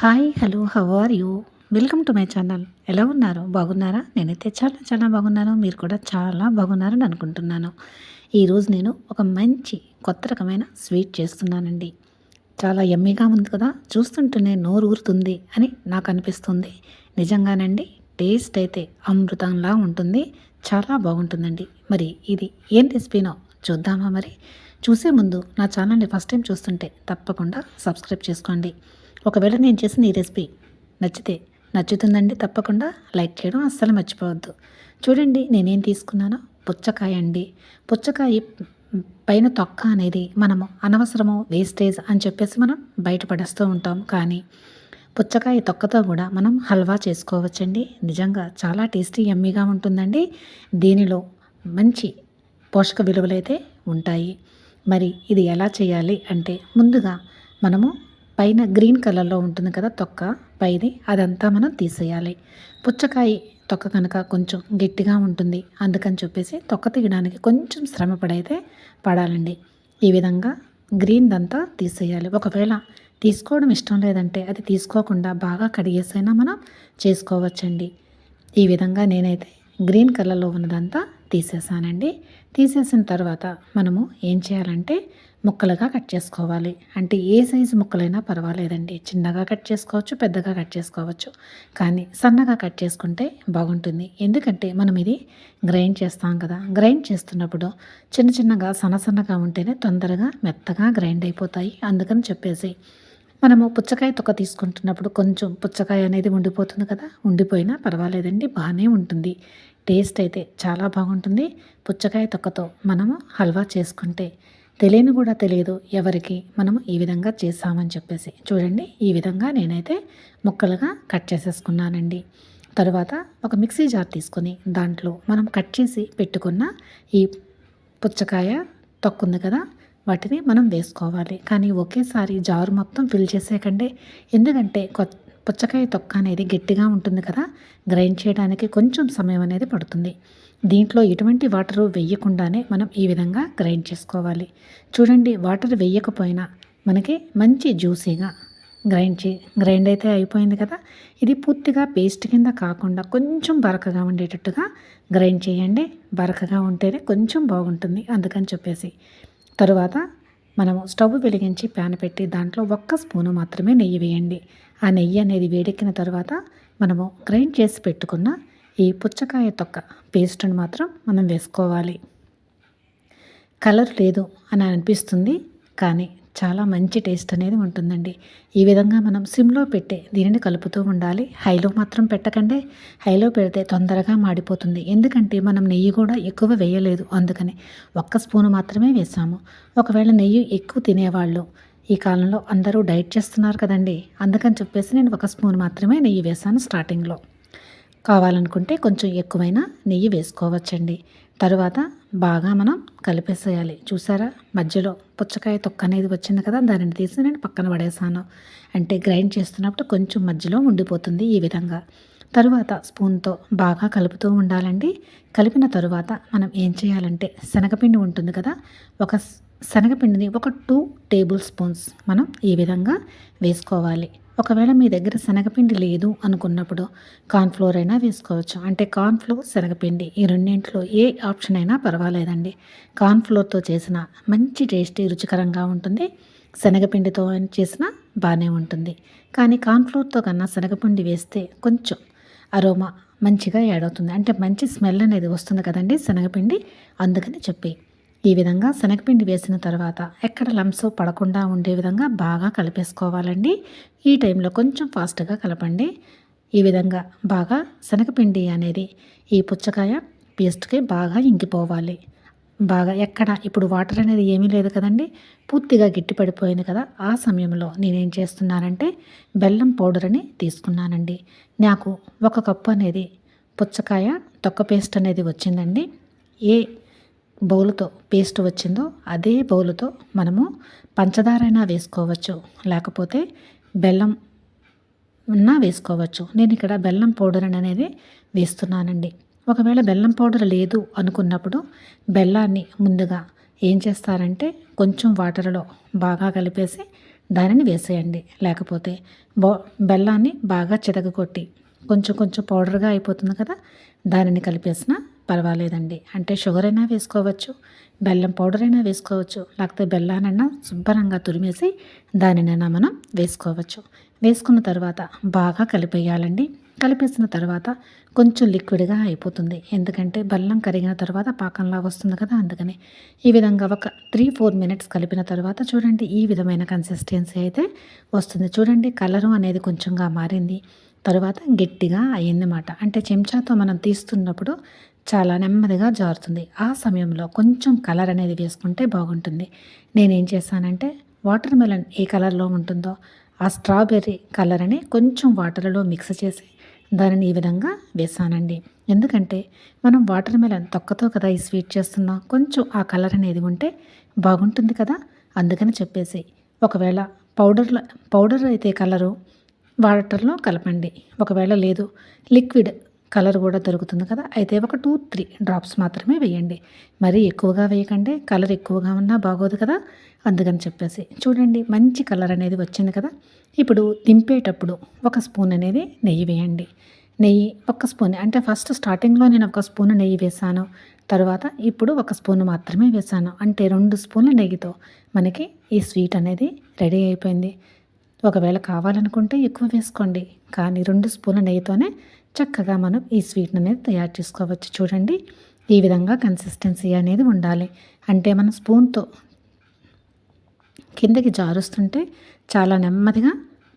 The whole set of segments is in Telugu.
Hi hello how are you? Welcome to my channel. ఎలా ఉన్నారు? బాగున్నారా? నేనైతే చాలా చాలా బాగున్నాను. మీరు కూడా చాలా బాగున్నారని అనుకుంటున్నాను. ఈరోజు నేను ఒక మంచి కొత్త రకమైన స్వీట్ చేస్తున్నానండి. చాలా ఎమ్మీగా ఉంది కదా? చూస్తుంటేనే నోరు ఊరుతుంది అని నాకు అనిపిస్తుంది. నిజంగానండి టేస్ట్ అయితే అమృతంలా ఉంటుంది. చాలా బాగుంటుందండి. మరి ఇది ఏం రెసిపీనో చూద్దామా మరి? చూసే ముందు నా ఛానల్ని ఫస్ట్ టైం చూస్తుంటే తప్పకుండా సబ్స్క్రైబ్ చేసుకోండి. ఒకవేళ నేను చేసిన ఈ రెసిపీ నచ్చితే నచ్చుతుందండి తప్పకుండా లైక్ చేయడం అస్సలు మర్చిపోవద్దు. చూడండి నేనేం తీసుకున్నానో? పుచ్చకాయ అండి. పుచ్చకాయ పైన తొక్క అనేది మనము అనవసరము వేస్టేజ్ అని చెప్పేసి మనం బయటపడేస్తూ ఉంటాం. కానీ పుచ్చకాయ తొక్కతో కూడా మనం హల్వా చేసుకోవచ్చండి. నిజంగా చాలా టేస్టీ ఎమ్మీగా ఉంటుందండి. దీనిలో మంచి పోషక విలువలైతే ఉంటాయి. మరి ఇది ఎలా చేయాలి అంటే ముందుగా మనము పైన గ్రీన్ కలర్లో ఉంటుంది కదా తొక్క పైది అదంతా మనం తీసేయాలి. పుచ్చకాయ తొక్క కనుక కొంచెం గట్టిగా ఉంటుంది అందుకని చెప్పేసి తొక్క తీయడానికి కొంచెం శ్రమ పడైతే పడాలండి. ఈ విధంగా గ్రీన్దంతా తీసేయాలి. ఒకవేళ తీసుకోవడం ఇష్టం లేదంటే అది తీసుకోకుండా బాగా కడిగేసైనా మనం చేసుకోవచ్చండి. ఈ విధంగా నేనైతే గ్రీన్ కలర్లో ఉన్నదంతా తీసేసానండి. తీసేసిన తర్వాత మనము ఏం చేయాలంటే ముక్కలుగా కట్ చేసుకోవాలి. అంటే ఏ సైజు ముక్కలైనా పర్వాలేదండి. చిన్నగా కట్ చేసుకోవచ్చు పెద్దగా కట్ చేసుకోవచ్చు. కానీ సన్నగా కట్ చేసుకుంటే బాగుంటుంది. ఎందుకంటే మనం ఇది గ్రైండ్ చేస్తాం కదా. గ్రైండ్ చేస్తున్నప్పుడు చిన్న చిన్నగా సన్న సన్నగా ఉంటేనే తొందరగా మెత్తగా గ్రైండ్ అయిపోతాయి. అందుకని చెప్పేసి మనము పుచ్చకాయ తొక్క తీసుకుంటున్నప్పుడు కొంచెం పుచ్చకాయ అనేది ఉండిపోతుంది కదా. ఉండిపోయినా పర్వాలేదండి. బాగానే ఉంటుంది. టేస్ట్ అయితే చాలా బాగుంటుంది. పుచ్చకాయ తొక్కతో మనము హల్వా చేసుకుంటే తెలియని కూడా తెలియదు ఎవరికి మనము ఈ విధంగా చేసామని చెప్పేసి. చూడండి ఈ విధంగా నేనైతే ముక్కలుగా కట్ చేసేసుకున్నానండి. తరువాత ఒక మిక్సీ జార్ తీసుకొని దాంట్లో మనం కట్ చేసి పెట్టుకున్న ఈ పుచ్చకాయ తొక్కుంది కదా వాటిని మనం వేసుకోవాలి. కానీ ఒకేసారి జారు మొత్తం ఫిల్ చేసేకండి ఎందుకంటే కొత్త పుచ్చకాయ తొక్క అనేది గట్టిగా ఉంటుంది కదా గ్రైండ్ చేయడానికి కొంచెం సమయం అనేది పడుతుంది. దీంట్లో ఎటువంటి వాటర్ వేయకుండానే మనం ఈ విధంగా గ్రైండ్ చేసుకోవాలి. చూడండి వాటర్ వేయకపోయినా మనకి మంచి జ్యూసీగా గ్రైండ్ చే గ్రైండ్ అయితే అయిపోయింది కదా. ఇది పూర్తిగా పేస్ట్ కింద కాకుండా కొంచెం బరకగా ఉండేటట్టుగా గ్రైండ్ చేయండి. బరకగా ఉంటేనే కొంచెం బాగుంటుంది అందుకని చెప్పేసి. తరువాత మనము స్టవ్ వెలిగించి ప్యాన్ పెట్టి దాంట్లో ఒక్క స్పూను మాత్రమే నెయ్యి వేయండి. ఆ నెయ్యి అనేది వేడెక్కిన తర్వాత మనము గ్రైండ్ చేసి పెట్టుకున్న ఈ పుచ్చకాయ తొక్క పేస్ట్ని మాత్రం మనం వేసుకోవాలి. కలర్ లేదు అని అనిపిస్తుంది కానీ చాలా మంచి టేస్ట్ అనేది ఉంటుందండి. ఈ విధంగా మనం సిమ్లో పెట్టే దీనిని కలుపుతూ ఉండాలి. హైలో మాత్రం పెట్టకండి. హైలో పెడితే తొందరగా మాడిపోతుంది. ఎందుకంటే మనం నెయ్యి కూడా ఎక్కువ వేయలేదు. అందుకని ఒక్క స్పూను మాత్రమే వేసాము. ఒకవేళ నెయ్యి ఎక్కువ తినేవాళ్ళు ఈ కాలంలో అందరూ డైట్ చేస్తున్నారు కదండి. అందుకని చెప్పేసి నేను ఒక స్పూన్ మాత్రమే నెయ్యి వేసాను స్టార్టింగ్లో. కావాలనుకుంటే కొంచెం ఎక్కువైనా నెయ్యి వేసుకోవచ్చండి. తరువాత బాగా మనం కలిపేసేయాలి. చూసారా? మధ్యలో పుచ్చకాయ తొక్క అనేది వచ్చింది కదా దానిని తీసి నేను పక్కన పడేసాను అంటే గ్రైండ్ చేస్తున్నప్పుడు కొంచెం మధ్యలో ఉండిపోతుంది ఈ విధంగా. తరువాత స్పూన్తో బాగా కలుపుతూ ఉండాలండి. కలిపిన తరువాత మనం ఏం చేయాలంటే శనగపిండి ఉంటుంది కదా ఒక శనగపిండిని ఒక టూ టేబుల్ స్పూన్స్ మనం ఈ విధంగా వేసుకోవాలి. ఒకవేళ మీ దగ్గర శనగపిండి లేదు అనుకున్నప్పుడు కార్న్ఫ్లోర్ అయినా వేసుకోవచ్చు. అంటే కార్న్ఫ్లోర్ శనగపిండి ఈ రెండింటిలో ఏ ఆప్షన్ అయినా పర్వాలేదండి. కార్న్ఫ్లోర్తో చేసిన మంచి టేస్టీ రుచికరంగా ఉంటుంది. శనగపిండితో చేసిన బాగానే ఉంటుంది. కానీ కార్న్ఫ్లోర్తో కన్నా శనగపిండి వేస్తే కొంచెం అరోమా మంచిగా యాడ్ అవుతుంది అంటే మంచి స్మెల్ అనేది వస్తుంది కదండి శనగపిండి. అందుకని చెప్పి ఈ విధంగా శనగపిండి వేసిన తర్వాత ఎక్కడ లంప్స్ పడకుండా ఉండే విధంగా బాగా కలిపేసుకోవాలండి. ఈ టైంలో కొంచెం ఫాస్ట్గా కలపండి. ఈ విధంగా బాగా శనగపిండి అనేది ఈ పుచ్చకాయ పేస్ట్కి బాగా ఇంకిపోవాలి. బాగా ఎక్కడ? ఇప్పుడు వాటర్ అనేది ఏమీ లేదు కదండి. పూర్తిగా గట్టిపడిపోయింది కదా. ఆ సమయంలో నేనేం చేస్తున్నానంటే బెల్లం పౌడర్ అని తీసుకున్నానండి. నాకు ఒక కప్పు అనేది పుచ్చకాయ తొక్క పేస్ట్ అనేది వచ్చిందండి. ఏ బౌలుతో పేస్ట్ వచ్చిందో అదే బౌలుతో మనము పంచదారైనా వేసుకోవచ్చు. లేకపోతే బెల్లం ఉన్నా వేసుకోవచ్చు. నేను ఇక్కడ బెల్లం పౌడర్ అనేది వేస్తున్నానండి. ఒకవేళ బెల్లం పౌడర్ లేదు అనుకున్నప్పుడు బెల్లాన్ని ముందుగా ఏం చేస్తారంటే కొంచెం వాటర్లో బాగా కలిపేసి దానిని వేసేయండి. లేకపోతే బో బెల్లాన్ని బాగా చితగకొట్టి కొంచెం కొంచెం పౌడర్గా అయిపోతుంది కదా దానిని కలిపేసినా పర్వాలేదండి. అంటే షుగర్ అయినా వేసుకోవచ్చు బెల్లం పౌడర్ అయినా వేసుకోవచ్చు లేకపోతే బెల్లానైనా శుభ్రంగా తురిమేసి దానినైనా మనం వేసుకోవచ్చు. వేసుకున్న తర్వాత బాగా కలిపేయాలండి. కలిపేసిన తర్వాత కొంచెం లిక్విడ్గా అయిపోతుంది. ఎందుకంటే బెల్లం కరిగిన తర్వాత పాకంలా వస్తుంది కదా అందుకని ఈ విధంగా ఒక త్రీ ఫోర్ మినిట్స్ కలిపిన తర్వాత చూడండి ఈ విధమైన కన్సిస్టెన్సీ అయితే వస్తుంది. చూడండి కలరు అనేది కొంచెంగా మారింది. తర్వాత గట్టిగా అయ్యిందన్నమాట. అంటే చెంచాతో మనం తీస్తున్నప్పుడు చాలా నెమ్మదిగా జారుతుంది. ఆ సమయంలో కొంచెం కలర్ అనేది వేసుకుంటే బాగుంటుంది. నేనేం చేశానంటే వాటర్ మెలన్ ఏ కలర్లో ఉంటుందో ఆ స్ట్రాబెర్రీ కలర్ అని కొంచెం వాటర్లో మిక్స్ చేసి దానిని ఈ విధంగా వేసానండి. ఎందుకంటే మనం వాటర్ మెలన్ తొక్కతో కదా ఈ స్వీట్ చేస్తున్నాం కొంచెం ఆ కలర్ అనేది ఉంటే బాగుంటుంది కదా? అందుకని చెప్పేసి ఒకవేళ పౌడర్లో పౌడర్ అయితే కలరు వాటర్లో కలపండి. ఒకవేళ లేదు లిక్విడ్ కలర్ కూడా దొరుకుతుంది కదా. అయితే ఒక టూ త్రీ డ్రాప్స్ మాత్రమే వేయండి. మరీ ఎక్కువగా వేయకండి. కలర్ ఎక్కువగా ఉన్నా బాగోదు కదా. అందుకని చెప్పేసి. చూడండి మంచి కలర్ అనేది వచ్చింది కదా. ఇప్పుడు దింపేటప్పుడు ఒక స్పూన్ అనేది నెయ్యి వేయండి. నెయ్యి ఒక స్పూన్ అంటే ఫస్ట్ స్టార్టింగ్లో నేను ఒక స్పూన్ నెయ్యి వేసాను తర్వాత ఇప్పుడు ఒక స్పూన్ మాత్రమే వేసాను అంటే రెండు స్పూన్ల నెయ్యితో మనకి ఈ స్వీట్ అనేది రెడీ అయిపోయింది. ఒకవేళ కావాలనుకుంటే ఎక్కువ వేసుకోండి. కానీ రెండు స్పూన్ల నెయ్యితోనే చక్కగా మనం ఈ స్వీట్ అనేది తయారు చేసుకోవచ్చు. చూడండి ఈ విధంగా కన్సిస్టెన్సీ అనేది ఉండాలి. అంటే మన స్పూన్తో కిందకి జారుస్తుంటే చాలా నెమ్మదిగా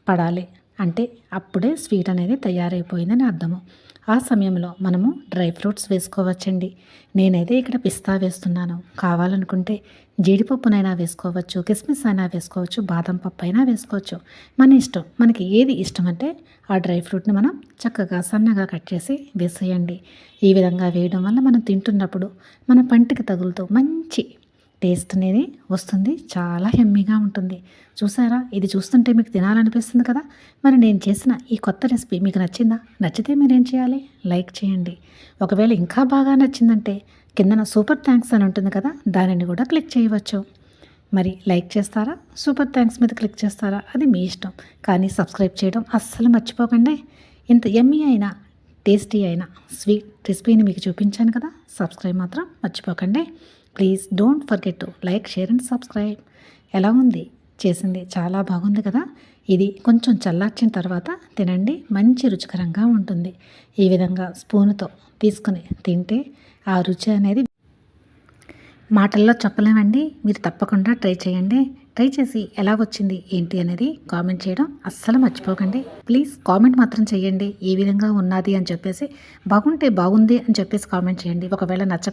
పడాలి. అంటే అప్పుడే స్వీట్ అనేది తయారైపోయిందని అర్థము. ఆ సమయంలో మనము డ్రై ఫ్రూట్స్ వేసుకోవచ్చండి. నేనైతే ఇక్కడ పిస్తా వేస్తున్నాను. కావాలనుకుంటే జీడిపప్పునైనా వేసుకోవచ్చు కిస్మిస్ అయినా వేసుకోవచ్చు బాదం పప్పు అయినా వేసుకోవచ్చు. మన ఇష్టం మనకి ఏది ఇష్టం అంటే ఆ డ్రై ఫ్రూట్ని మనం చక్కగా సన్నగా కట్ చేసి వేసేయండి. ఈ విధంగా వేయడం వల్ల మనం తింటున్నప్పుడు మన పంటికి తగులుతూ మంచి టేస్ట్ అనేది వస్తుంది. చాలా హెమ్మీగా ఉంటుంది. చూసారా? ఇది చూస్తుంటే మీకు తినాలనిపిస్తుంది కదా? మరి నేను చేసిన ఈ కొత్త రెసిపీ మీకు నచ్చిందా? నచ్చితే మీరేం చేయాలి? లైక్ చేయండి. ఒకవేళ ఇంకా బాగా నచ్చిందంటే కిందన సూపర్ థ్యాంక్స్ అని ఉంటుంది కదా? దానిని కూడా క్లిక్ చేయవచ్చు. మరి లైక్ చేస్తారా? సూపర్ థ్యాంక్స్ మీద క్లిక్ చేస్తారా? అది మీ ఇష్టం. కానీ సబ్స్క్రైబ్ చేయడం అస్సలు మర్చిపోకండి. ఇంత ఎమ్మీ అయినా టేస్టీ అయినా స్వీట్ రెసిపీని మీకు చూపించాను కదా? సబ్స్క్రైబ్ మాత్రం మర్చిపోకండి. Please don't forget to like share and subscribe. ఎలా ఉంది? చేసింది చాలా బాగుంది కదా? ఇది కొంచెం చల్లార్చిన తర్వాత తినండి మంచి రుచికరంగా ఉంటుంది. ఈ విధంగా స్పూన్తో తీసుకుని తింటే ఆ రుచి అనేది మాటల్లో చెప్పలేమండి. మీరు తప్పకుండా ట్రై చేయండి. ట్రై చేసి ఎలా వచ్చింది ఏంటి అనేది కామెంట్ చేయడం అస్సలు మర్చిపోకండి. ప్లీజ్ కామెంట్ మాత్రం చేయండి. ఏ విధంగా ఉన్నది అని చెప్పేసి బాగుంటే బాగుంది అని చెప్పేసి కామెంట్ చేయండి. ఒకవేళ నచ్చ